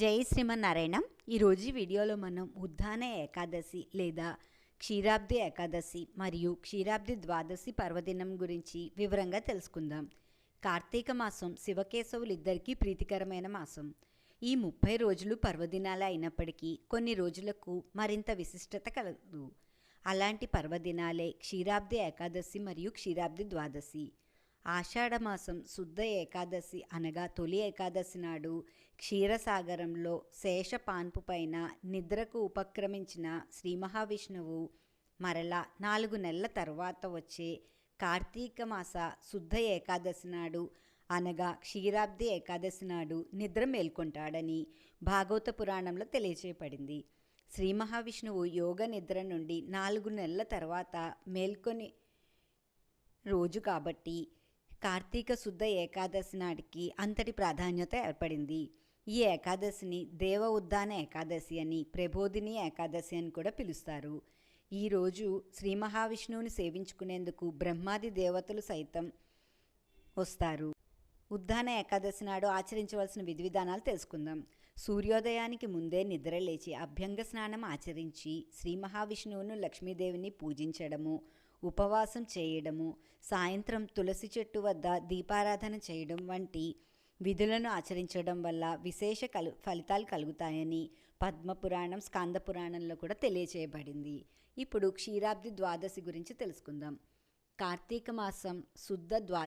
జై శ్రీమన్నారాయణ. ఈరోజు ఈ వీడియోలో మనం ఉద్దాన ఏకాదశి లేదా క్షీరాబ్ది ఏకాదశి మరియు క్షీరాబ్ది ద్వాదశి పర్వదినం గురించి వివరంగా తెలుసుకుందాం. కార్తీక మాసం శివకేశవులిద్దరికీ ప్రీతికరమైన మాసం. ఈ ముప్పై రోజులు పర్వదినాలు అయినప్పటికీ కొన్ని రోజులకు మరింత విశిష్టత కలదు. అలాంటి పర్వదినాలే క్షీరాబ్ది ఏకాదశి మరియు క్షీరాబ్ది ద్వాదశి. ఆషాఢమాసం శుద్ధ ఏకాదశి అనగా తొలి ఏకాదశి నాడు క్షీరసాగరంలో శేష పాన్పు పైన నిద్రకు ఉపక్రమించిన శ్రీ మహావిష్ణువు మరలా నాలుగు నెలల తర్వాత వచ్చే కార్తీక మాస శుద్ధ ఏకాదశి నాడు అనగా క్షీరాబ్ది ఏకాదశి నాడు నిద్ర మేల్కొంటాడని భాగవత పురాణంలో తెలియచేయబడింది. శ్రీ మహావిష్ణువు యోగ నిద్ర నుండి నాలుగు నెలల తర్వాత మేల్కొని రోజు కాబట్టి కార్తీక శుద్ధ ఏకాదశి నాటికి అంతటి ప్రాధాన్యత ఏర్పడింది. ఈ ఏకాదశిని దేవ ఉద్దాన ఏకాదశి అని ప్రబోధిని ఏకాదశి అని కూడా పిలుస్తారు. ఈరోజు శ్రీ మహావిష్ణువుని సేవించుకునేందుకు బ్రహ్మాది దేవతలు సైతం వస్తారు. ఉద్దాన ఏకాదశి నాడు ఆచరించవలసిన విధి విధానాలు తెలుసుకుందాం. సూర్యోదయానికి ముందే నిద్ర లేచి అభ్యంగ స్నానం ఆచరించి శ్రీ మహావిష్ణువును లక్ష్మీదేవిని పూజించడము ఉపవాసం చేయడము సాయంత్రం తులసి చెట్టు వద్ద దీపారాధన చేయడం వంటి విధులను ఆచరించడం వల్ల విశేష కలు ఫలితాలు కలుగుతాయని పద్మపురాణం స్కాందపురాణంలో కూడా తెలియచేయబడింది. ఇప్పుడు క్షీరాబ్ది ద్వాదశి గురించి తెలుసుకుందాం. కార్తీక మాసం శుద్ధ ద్వా